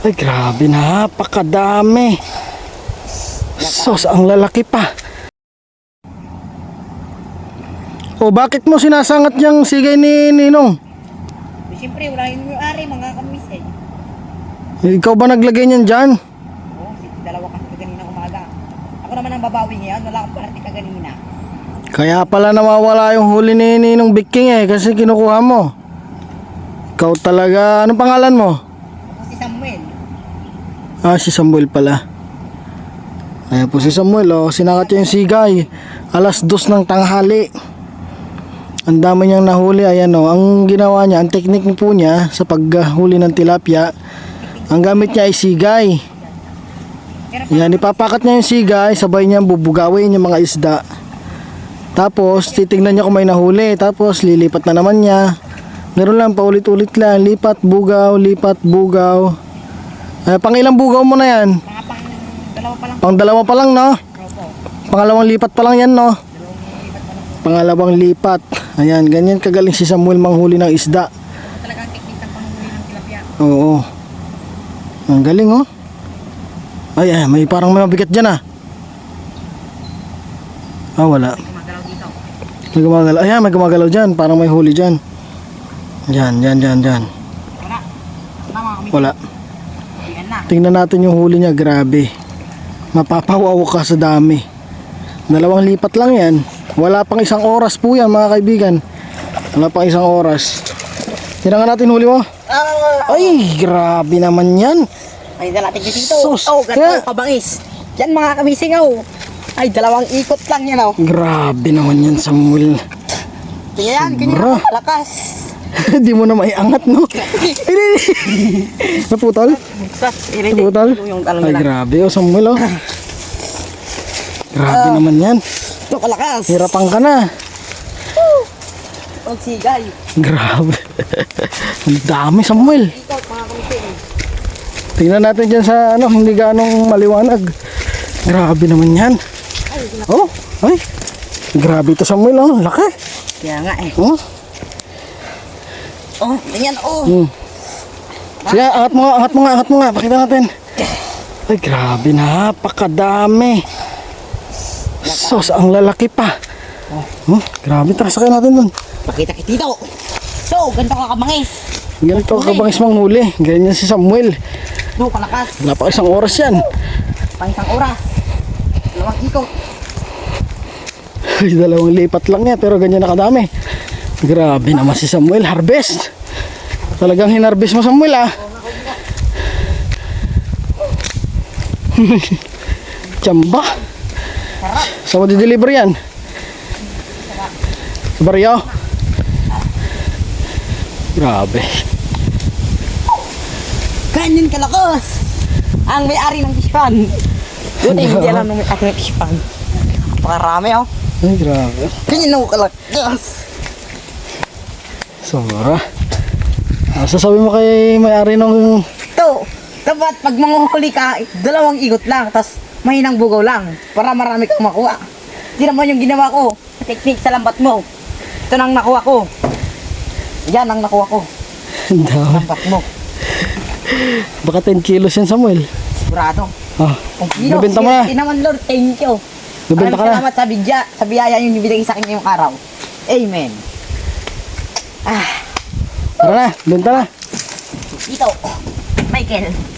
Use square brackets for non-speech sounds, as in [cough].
Ay, grabe, napakadami. Sos, ang lalaki pa. O, bakit mo sinasangat yung sigay ni Ninong? Eh, Siyempre, wala yung ari, mga kamis eh. Ikaw ba naglagay niyan dyan? Oo, si dalawa kasi kanina umaga. Ako naman ang babawi ngayon, wala akong parati ka kanina. Kaya pala nawawala yung huli ni Ninong Biking eh, kasi kinukuha mo. Ikaw talaga, anong pangalan mo? Samuel. Ah, si Samuel pala. Ayan po si Samuel, oh. Sinakat niya yung sigay. Alas dos ng tanghali. Ang dami niyang nahuli. Ayan, oh. Ang ginawa niya, ang teknik po niya sa paghuli ng tilapia, ang gamit niya ay sigay. Yan, ipapakat niya yung sigay, sabay niya bubugawin yung mga isda. Tapos, titignan niya kung may nahuli. Tapos, lilipat na naman niya. Meron lang, paulit-ulit lang. Lipat, bugaw, lipat, bugaw. Eh, pang ilang bugaw mo na yan? mga pang dalawa pa lang. Pang dalawa pa lang, no? Opo. Pangalawang lipat pa lang yan, no? Pangalawang lipat. Ayan, ganyan kagaling si Samuel manghuli ng isda. Ako talaga ang teknik ng panghuli ng tilapia. Oo. Ang galing, oh. Ay, ay, may parang may mabigat dyan, ah. Ah, wala. May gumagalaw. Ayan, may gumagalaw dyan. Parang may huli dyan. Dyan, dyan, dyan, dyan. Wala. Wala Tingnan natin yung huli niya. Grabe. Mapapawaw ka sa dami. Dalawang lipat lang yan. Wala pang isang oras po yan, mga kaibigan. Wala pang isang oras. Tingnan nga natin huli mo. Ah! Ay, grabe naman yan. Ay, dala tigil dito. Sus, oh, ganito kabangis. Yan mga kamising oh. Ay, dalawang ikot lang yan oh. Grabe naman yan, Samuel. Tingnan yan, ganyan. Lakas. [laughs] Di mo na maiangat, no? Hindi. Naputol? Naputol? Ay, grabe, oh, Samuel, oh. Grabe naman yan. Ito kalakas. Hirapan ka na. Huwag sigay. Grabe. [laughs] Ang dami, Samuel. Tingnan natin dyan sa ano, hindi ganong maliwanag. Grabe naman yan. Oh, ay. Grabe ito, Samuel, oh. Laki. Kaya nga eh. Oh. Oh, tingnan oh. Hmm. Sige, angat mo nga, angat mo nga, angat mo nga. Pakita natin. Ay, grabe, napakadami. Sos, ang lalaki pa. Oh, grabe, tara sakay natin dun. Pakita kita dito. So, ganito ka kamangis. Ganito ka bang ismang huli. Ganyan si Samuel. Do, kalakas. Wala pa isang oras yan. Pang isang oras. Dalawang ikot. Ay, dalawang lipat lang yan, pero ganyan nakadami. Grabe naman si Samuel, harvest. Talagang hinarvest mo Samuel ah. [laughs] Tsamba. Sarap. Saan mo di-deliver yan? Sa baryo? Grabe. Ganyan kalakas. Ang may-ari ng kispan. Buti hindi alam [laughs] ng may-ari ng kispan. Napakarami oh. Ay, grabe. Ganyan ako kalakas. Sobra. Ah, sasabi mo kay may-ari nung... Ito, dapat pag manguhuli ka, dalawang ikot lang, tas mahinang bugaw lang, para marami kang makuha. Hindi naman yung ginawa ko, technique sa lambat mo. Ito nang nakuha ko. Yan ang nakuha ko, Ang dami. lambat mo. Baka 10 kilos yan Samuel. Sigurado. Ah, Kung kilo, Bibenta mo na. sige naman Lord, thank you. Bibenta ka Maraming na. salamat sa bidya, sa biyaya yung ibigay sa akin ngayong araw. Amen. Ah, tara na, benta na. dito. Michael.